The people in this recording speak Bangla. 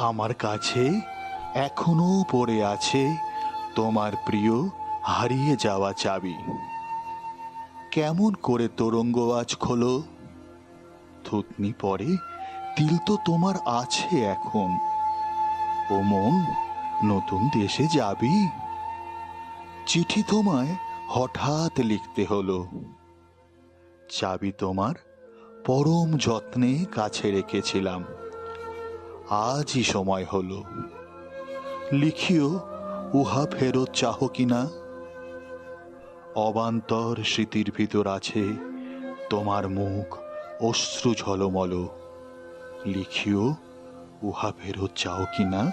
আমার কাছে এখনও পড়ে আছে তোমার প্রিয় হারিয়ে যাওয়া চাবি। কেমন করে তোরঙ্গ আজ খোলো? থুতনি পরে তিল তো তোমার আছে এখন। ও মন, নতুন দেশে যাবি? চিঠি তোমায় হঠাৎ লিখতে হলো। চাবি তোমার পরম যত্নে কাছে রেখেছিলাম। আজই সময় হল। লিখিও, উহা ফেরত চাহ কিনা? অবান্তর স্মৃতির ভিতর আছে তোমার মুখ অশ্রু ঝলমল। লিখিও, উহা ফেরত চাও কিনা?